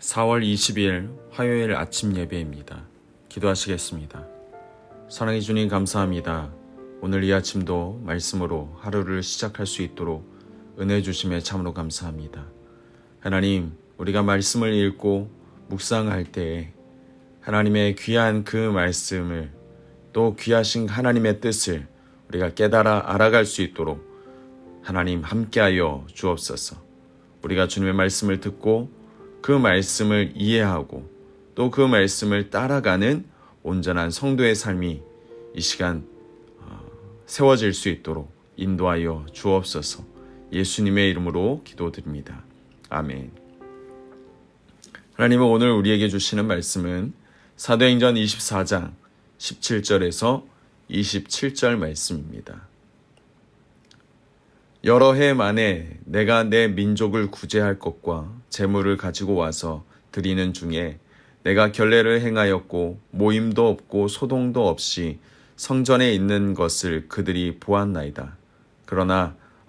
(4월 20일) 화요일 아침 예배입니다. 기도하시겠습니다. 사랑해 주님 감사합니다. 오늘 이 아침도 말씀으로 하루를 시작할 수 있도록 은혜 주심에 참으로 감사합니다 하나님 우리가 말씀을 읽고 묵상할 때에 하나님의 귀한 그 말씀을 또 귀하신 하나님의 뜻을 우리가 깨달아 알아갈 수 있도록 하나님 함께하여 주옵소서. 우리가 주님의 말씀을 듣고 그 말씀을 이해하고 또 그 말씀을 따라가는 온전한 성도의 삶이 이 시간 어, 세워질 수 있도록 인도하여 주옵소서. 예수님의 이름으로 기도드립니다. 아멘. 하나님은 오늘 우리에게 주시는 말씀은 사도행전 24장 17절에서 27절 말씀입니다. 여러 해 만에 내가 내 민족을 구제할 것과 재물을 가지고 와서 드리는 중에 내가 결례를 행하였고 모임도 없고 소동도 없이 성전에 있는 것을 그들이 보았나이다. 그러나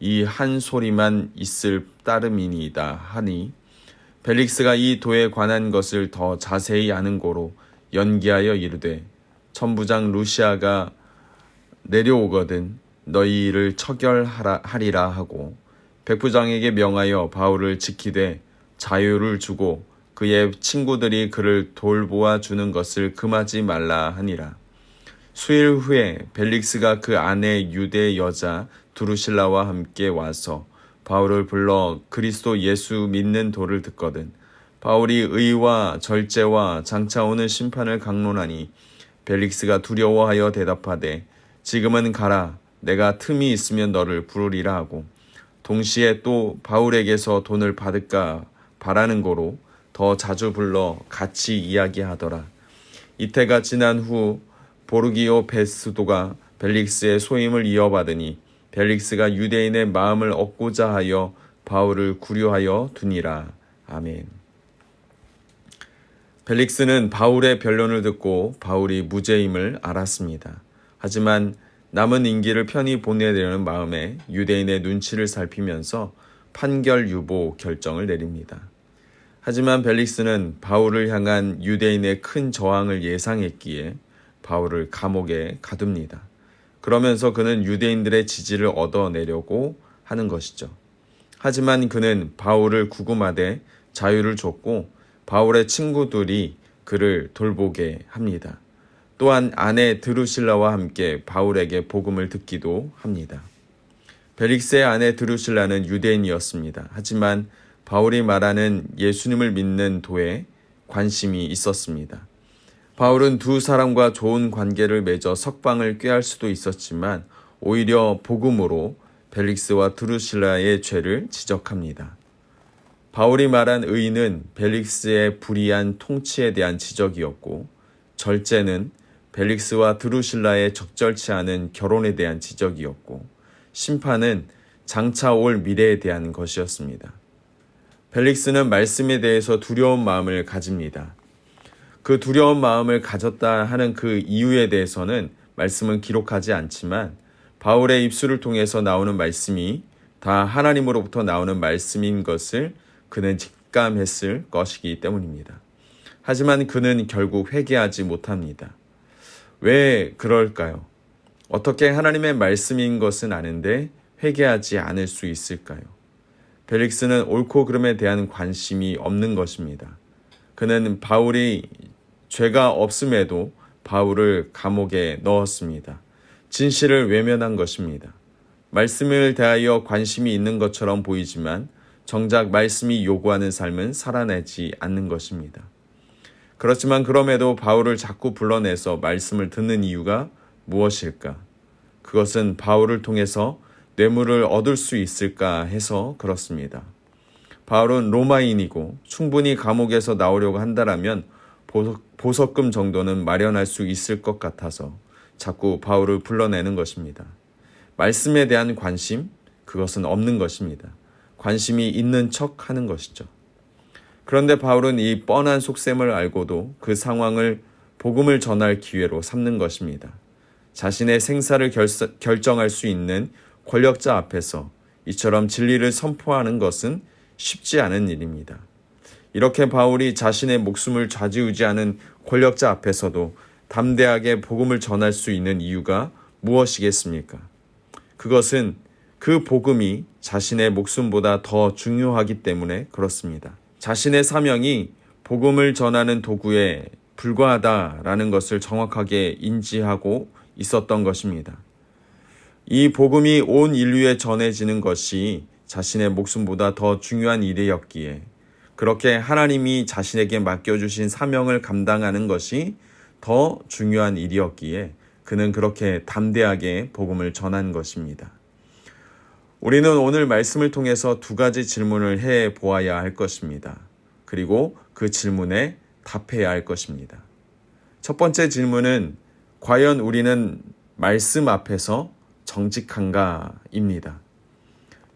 이 한 소리만 있을 따름이니이다 하니 벨릭스가 이 도에 관한 것을 더 자세히 아는 고로 연기하여 이르되 천부장 루시아가 내려오거든 너희를 처결하리라 하고 백부장에게 명하여 바울을 지키되 자유를 주고 그의 친구들이 그를 돌보아 주는 것을 금하지 말라 하니라. 수일 후에 벨릭스가 그 아내 유대 여자 두루실라와 함께 와서 바울을 불러 그리스도 예수 믿는 도를 듣거든. 바울이 의와 절제와 장차 오는 심판을 강론하니 벨릭스가 두려워하여 대답하되 지금은 가라 내가 틈이 있으면 너를 부르리라 하고 동시에 또 바울에게서 돈을 받을까 바라는 거로 더 자주 불러 같이 이야기하더라. 이태가 지난 후 보르기오 베스도가 벨릭스의 소임을 이어받으니 벨릭스가 유대인의 마음을 얻고자 하여 바울을 구류하여 두니라. 아멘. 벨릭스는 바울의 변론을 듣고 바울이 무죄임을 알았습니다. 하지만 남은 임기를 편히 보내려는 마음에 유대인의 눈치를 살피면서 판결 유보 결정을 내립니다. 하지만 벨릭스는 바울을 향한 유대인의 큰 저항을 예상했기에 바울을 감옥에 가둡니다. 그러면서 그는 유대인들의 지지를 얻어내려고 하는 것이죠. 하지만 그는 바울을 구금하되 자유를 줬고 바울의 친구들이 그를 돌보게 합니다. 또한 아내 드루실라와 함께 바울에게 복음을 듣기도 합니다. 벨릭스의 아내 드루실라는 유대인이었습니다. 하지만 바울이 말하는 예수님을 믿는 도에 관심이 있었습니다. 바울은 두 사람과 좋은 관계를 맺어 석방을 꾀할 수도 있었지만 오히려 복음으로 벨릭스와 드루실라의 죄를 지적합니다. 바울이 말한 의는 벨릭스의 불의한 통치에 대한 지적이었고 절제는 벨릭스와 드루실라의 적절치 않은 결혼에 대한 지적이었고 심판은 장차 올 미래에 대한 것이었습니다. 벨릭스는 말씀에 대해서 두려운 마음을 가집니다. 그 두려운 마음을 가졌다 하는 그 이유에 대해서는 말씀은 기록하지 않지만 바울의 입술을 통해서 나오는 말씀이 다 하나님으로부터 나오는 말씀인 것을 그는 직감했을 것이기 때문입니다. 하지만 그는 결국 회개하지 못합니다. 왜 그럴까요? 어떻게 하나님의 말씀인 것은 아는데 회개하지 않을 수 있을까요? 벨릭스는 옳고 그름에 대한 관심이 없는 것입니다. 그는 바울이 죄가 없음에도 바울을 감옥에 넣었습니다. 진실을 외면한 것입니다. 말씀을 대하여 관심이 있는 것처럼 보이지만 정작 말씀이 요구하는 삶은 살아내지 않는 것입니다. 그렇지만 그럼에도 바울을 자꾸 불러내서 말씀을 듣는 이유가 무엇일까? 그것은 바울을 통해서 뇌물을 얻을 수 있을까 해서 그렇습니다. 바울은 로마인이고 충분히 감옥에서 나오려고 한다라면 보석, 금 정도는 마련할 수 있을 것 같아서 자꾸 바울을 불러내는 것입니다. 말씀에 대한 관심, 그것은 없는 것입니다. 관심이 있는 척 하는 것이죠. 그런데 바울은 이 뻔한 속셈을 알고도 그 상황을 복음을 전할 기회로 삼는 것입니다. 자신의 생사를 결정할 수 있는 권력자 앞에서 이처럼 진리를 선포하는 것은 쉽지 않은 일입니다. 이렇게 바울이 자신의 목숨을 좌지우지하는 권력자 앞에서도 담대하게 복음을 전할 수 있는 이유가 무엇이겠습니까? 그것은 그 복음이 자신의 목숨보다 더 중요하기 때문에 그렇습니다. 자신의 사명이 복음을 전하는 도구에 불과하다라는 것을 정확하게 인지하고 있었던 것입니다. 이 복음이 온 인류에 전해지는 것이 자신의 목숨보다 더 중요한 일이었기에 그렇게 하나님이 자신에게 맡겨주신 사명을 감당하는 것이 더 중요한 일이었기에 그는 그렇게 담대하게 복음을 전한 것입니다. 우리는 오늘 말씀을 통해서 두 가지 질문을 해 보아야 할 것입니다. 그리고 그 질문에 답해야 할 것입니다. 첫 번째 질문은 과연 우리는 말씀 앞에서 정직한가? 입니다.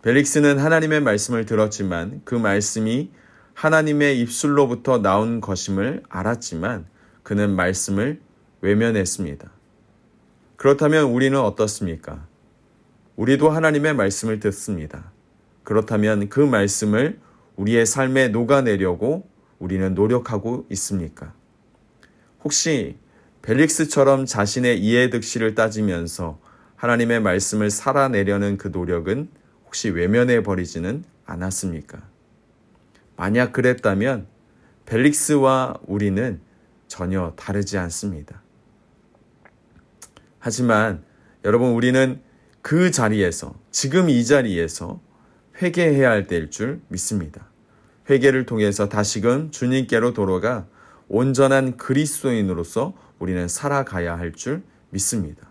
벨릭스는 하나님의 말씀을 들었지만 그 말씀이 하나님의 입술로부터 나온 것임을 알았지만 그는 말씀을 외면했습니다. 그렇다면 우리는 어떻습니까? 우리도 하나님의 말씀을 듣습니다. 그렇다면 그 말씀을 우리의 삶에 녹아내려고 우리는 노력하고 있습니까? 혹시 벨릭스처럼 자신의 이해득실을 따지면서 하나님의 말씀을 살아내려는 그 노력은 혹시 외면해 버리지는 않았습니까? 만약 그랬다면 벨릭스와 우리는 전혀 다르지 않습니다. 하지만 여러분 우리는 그 자리에서 지금 이 자리에서 회개해야 할 때일 줄 믿습니다. 회개를 통해서 다시금 주님께로 돌아가 온전한 그리스도인으로서 우리는 살아가야 할 줄 믿습니다.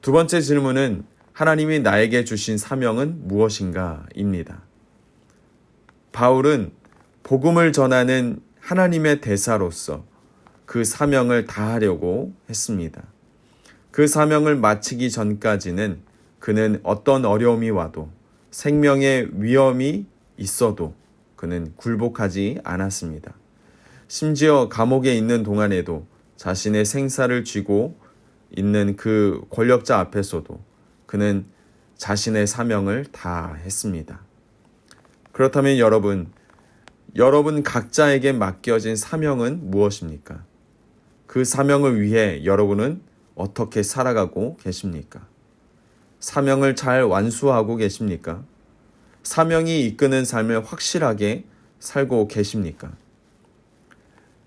두 번째 질문은 하나님이 나에게 주신 사명은 무엇인가? 입니다. 바울은 복음을 전하는 하나님의 대사로서 그 사명을 다하려고 했습니다. 그 사명을 마치기 전까지는 그는 어떤 어려움이 와도 생명의 위험이 있어도 그는 굴복하지 않았습니다. 심지어 감옥에 있는 동안에도 자신의 생사를 쥐고 있는 그 권력자 앞에서도 그는 자신의 사명을 다 했습니다. 그렇다면 여러분, 여러분 각자에게 맡겨진 사명은 무엇입니까? 그 사명을 위해 여러분은 어떻게 살아가고 계십니까? 사명을 잘 완수하고 계십니까? 사명이 이끄는 삶을 확실하게 살고 계십니까?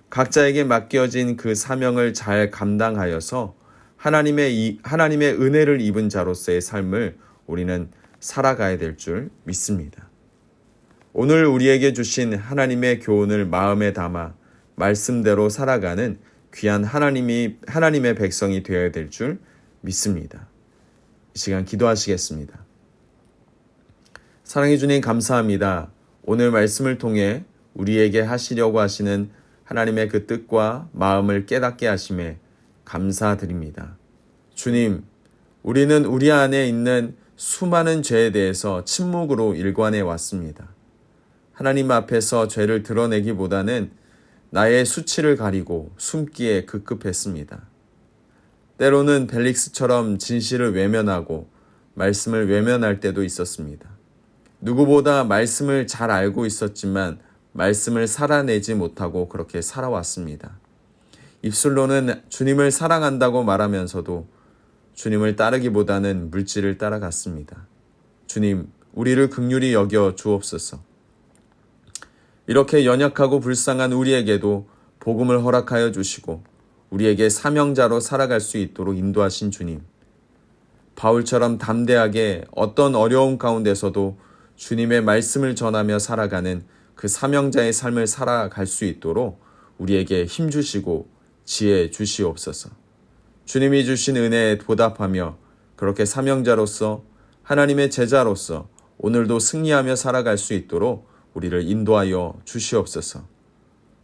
각자에게 맡겨진 그 사명을 잘 감당하여서 하나님의 이, 하나님의 은혜를 입은 자로서의 삶을 우리는 살아가야 될 줄 믿습니다. 오늘 우리에게 주신 하나님의 교훈을 마음에 담아 말씀대로 살아가는 귀한 하나님이 하나님의 백성이 되어야 될 줄 믿습니다. 이 시간 기도하시겠습니다. 사랑해 주님 감사합니다. 오늘 말씀을 통해 우리에게 하시려고 하시는 하나님의 그 뜻과 마음을 깨닫게 하심에 감사드립니다. 주님, 우리는 우리 안에 있는 수많은 죄에 대해서 침묵으로 일관해 왔습니다. 하나님 앞에서 죄를 드러내기보다는 나의 수치를 가리고 숨기에 급급했습니다. 때로는 벨릭스처럼 진실을 외면하고 말씀을 외면할 때도 있었습니다. 누구보다 말씀을 잘 알고 있었지만 말씀을 살아내지 못하고 그렇게 살아왔습니다. 입술로는 주님을 사랑한다고 말하면서도 주님을 따르기보다는 물질을 따라갔습니다. 주님, 우리를 극률히 여겨 주옵소서. 이렇게 연약하고 불쌍한 우리에게도 복음을 허락하여 주시고 우리에게 사명자로 살아갈 수 있도록 인도하신 주님. 바울처럼 담대하게 어떤 어려움 가운데서도 주님의 말씀을 전하며 살아가는 그 사명자의 삶을 살아갈 수 있도록 우리에게 힘 주시고 지혜 주시옵소서. 주님이 주신 은혜에 보답하며 그렇게 사명자로서 하나님의 제자로서 오늘도 승리하며 살아갈 수 있도록 우리를 인도하여 주시옵소서.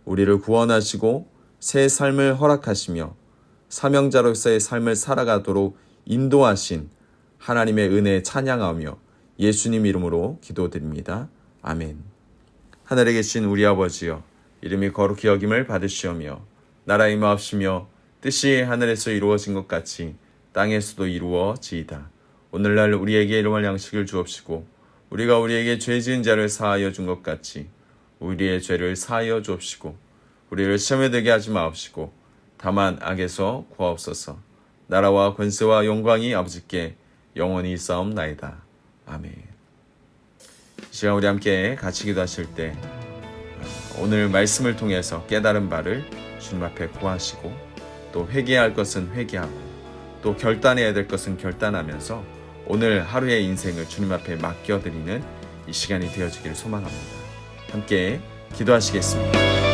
우리를 구원하시고 새 삶을 허락하시며 사명자로서의 삶을 살아가도록 인도하신 하나님의 은혜 찬양하며 예수님 이름으로 기도드립니다. 아멘. 하늘에 계신 우리 아버지여 이름이 거룩히 여김을 받으시오며 나라의 마옵시며 뜻이 하늘에서 이루어진 것 같이 땅에서도 이루어지이다. 오늘날 우리에게 일용할 양식을 주옵시고 우리가 우리에게 죄 지은 자를 사하여 준 것 같이 우리의 죄를 사하여 주옵시고 우리를 시험에 들게 하지 마옵시고 다만 악에서 구하옵소서 나라와 권세와 영광이 아버지께 영원히 싸움나이다. 아멘. 이 시간 우리 함께 같이 기도하실 때 오늘 말씀을 통해서 깨달은 바를 주님 앞에 구하시고 또 회개할 것은 회개하고 또 결단해야 될 것은 결단하면서 오늘 하루의 인생을 주님 앞에 맡겨드리는 이 시간이 되어지기를 소망합니다. 함께 기도하시겠습니다.